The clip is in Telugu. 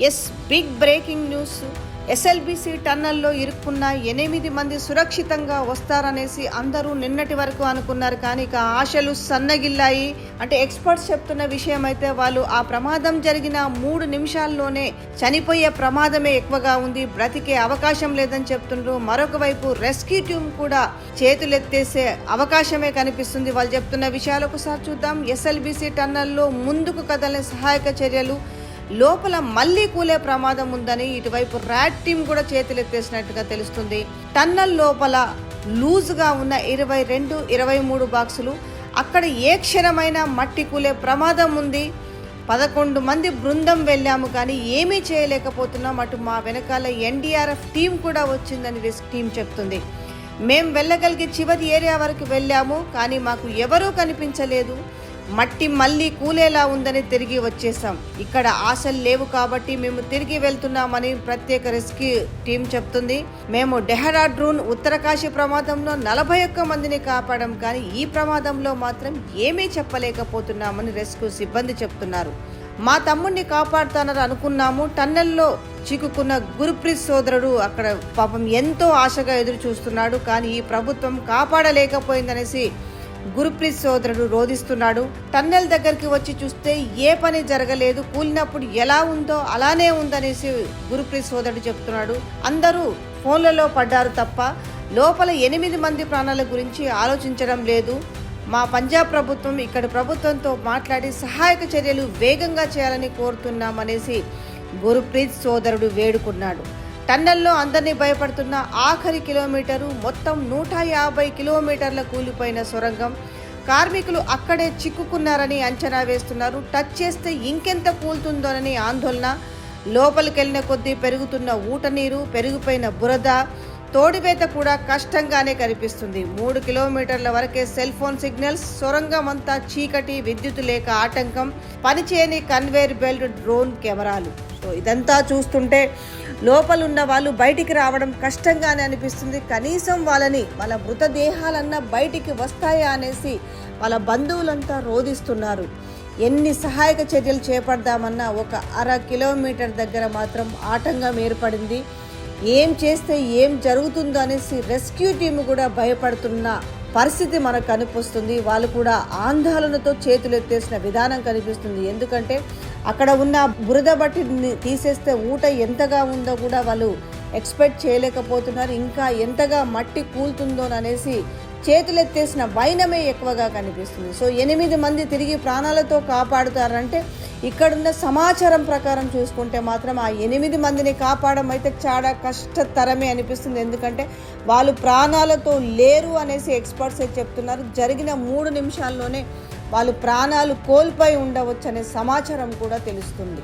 Yes big breaking news. SLBC టన్నల్లో ఇరుక్కున్న ఎనిమిది మంది సురక్షితంగా వస్తారనేసి అందరూ నిన్నటి వరకు అనుకున్నారు. కానీ ఇక ఆశలు సన్నగిల్లాయి. అంటే ఎక్స్పర్ట్స్ చెప్తున్న విషయం అయితే వాళ్ళు ఆ ప్రమాదం జరిగిన మూడు నిమిషాల్లోనే చనిపోయే ప్రమాదమే ఎక్కువగా ఉంది. బ్రతికే అవకాశం లేదని చెప్తున్నారు మరొక వైపు రెస్క్యూ టీమ్ కూడా చేతులెత్తేసే అవకాశమే కనిపిస్తుంది. వాళ్ళు చెప్తున్న విషయాలు ఒకసారి చూద్దాం. ఎస్ఎల్బిసి టన్నల్లో ముందుకు కదలే సహాయక చర్యలు లోపల మళ్ళీ కూలే ప్రమాదం ఉందని ఇటువైపు ర్యాట్ టీం కూడా చేతులెత్తేసినట్టుగా తెలుస్తుంది. టన్నల్ లోపల లూజ్గా ఉన్న ఇరవై రెండు ఇరవై మూడు బాక్సులు. అక్కడ ఏ క్షణమైనా మట్టి కూలే ప్రమాదం ఉంది. పదకొండు మంది బృందం వెళ్ళాము కానీ ఏమీ చేయలేకపోతున్నాం. అటు మా వెనకాల ఎన్డీఆర్ఎఫ్ టీం కూడా వచ్చిందని రిస్క్ టీం చెప్తుంది. మేము వెళ్ళగలిగే చివరి ఏరియా వరకు వెళ్ళాము కానీ మాకు ఎవరూ కనిపించలేదు. మట్టి మళ్ళీ కూలేలా ఉందని తిరిగి వచ్చేసాం ఇక్కడ ఆశలు లేవు కాబట్టి మేము తిరిగి వెళ్తున్నామని ప్రత్యేక రెస్క్యూ టీం చెప్తుంది. మేము డెహ్రాడ్రూన్ ఉత్తరకాశీ ప్రమాదంలో నలభై ఒక్క మందిని కాపాడం కానీ ఈ ప్రమాదంలో మాత్రం ఏమీ చెప్పలేకపోతున్నామని రెస్క్యూ సిబ్బంది చెప్తున్నారు. మా తమ్ముడిని కాపాడుతానని అనుకున్నాము. టన్నెల్లో చిక్కుకున్న గురుప్రీత్ సోదరుడు అక్కడ పాపం ఎంతో ఆశగా ఎదురు చూస్తున్నాడు కానీ ఈ ప్రభుత్వం కాపాడలేకపోయిందనేసి గురుప్రీత్ సోదరుడు రోధిస్తున్నాడు. టన్నెల్ దగ్గరికి వచ్చి చూస్తే ఏ పని జరగలేదు. కూలినప్పుడు ఎలా ఉందో అలానే ఉందనేసి గురుప్రీత్ సోదరుడు చెప్తున్నాడు. అందరూ ఫోన్లలో పడ్డారు తప్ప లోపల ఎనిమిది మంది ప్రాణాల గురించి ఆలోచించడం లేదు. మా పంజాబ్ ప్రభుత్వం ఇక్కడ ప్రభుత్వంతో మాట్లాడి సహాయక చర్యలు వేగంగా చేయాలని కోరుతున్నామనేసి గురుప్రీత్ సోదరుడు వేడుకున్నాడు. టన్నెల్లో అందరినీ భయపడుతున్న ఆఖరి కిలోమీటరు మొత్తం నూట యాభై కిలోమీటర్ల కూలిపోయిన సొరంగం. కార్మికులు అక్కడే చిక్కుకున్నారని అంచనా వేస్తున్నారు. టచ్ చేస్తే ఇంకెంత కూలుతుందోనని ఆందోళన. లోపలికెళ్ళిన కొద్దీ పెరుగుతున్న ఊట నీరు పెరిగిపోయిన బురద. తోడివేత కూడా కష్టంగానే కనిపిస్తుంది. మూడు కిలోమీటర్ల వరకే సెల్ ఫోన్ సిగ్నల్స్ సొరంగం అంతా చీకటి విద్యుత్ లేక ఆటంకం. పనిచేయని కన్వేర్ బెల్ట్ డ్రోన్ కెమెరాలు. సో ఇదంతా చూస్తుంటే లోపలున్న వాళ్ళు బయటికి రావడం కష్టంగానే అనిపిస్తుంది. కనీసం వాళ్ళని వాళ్ళ మృతదేహాలన్నా బయటికి వస్తాయా అనేసి వాళ్ళ బంధువులంతా రోధిస్తున్నారు. ఎన్ని సహాయక చర్యలు చేపడదామన్నా ఒక అర కిలోమీటర్ దగ్గర మాత్రం ఆటంకం ఏర్పడింది. ఏం చేస్తే ఏం జరుగుతుందో అనేసి రెస్క్యూ టీం కూడా భయపడుతున్న పరిస్థితి మనకు కనిపిస్తుంది. వాళ్ళు కూడా ఆందోళనతో చేతులు ఎత్తేసిన విధానం కనిపిస్తుంది. ఎందుకంటే అక్కడ ఉన్న బురద బట్టి తీసేస్తే ఊట ఎంతగా ఉందో కూడా వాళ్ళు ఎక్స్పెక్ట్ చేయలేకపోతున్నారు. ఇంకా ఎంతగా మట్టి కూలుతుందోననేసి చేతులెత్తేసిన వైనమే ఎక్కువగా కనిపిస్తుంది. సో ఎనిమిది మంది తిరిగి ప్రాణాలతో కాపాడుతారంటే ఇక్కడున్న సమాచారం ప్రకారం చూసుకుంటే మాత్రం ఆ ఎనిమిది మందిని కాపాడడం అయితే చాలా కష్టతరమే అనిపిస్తుంది. ఎందుకంటే వాళ్ళు ప్రాణాలతో లేరు అనేసి ఎక్స్పర్ట్స్ అయితే చెప్తున్నారు. జరిగిన మూడు నిమిషాల్లోనే వాళ్ళు ప్రాణాలు కోల్పోయి ఉండవచ్చు అనే సమాచారం కూడా తెలుస్తుంది.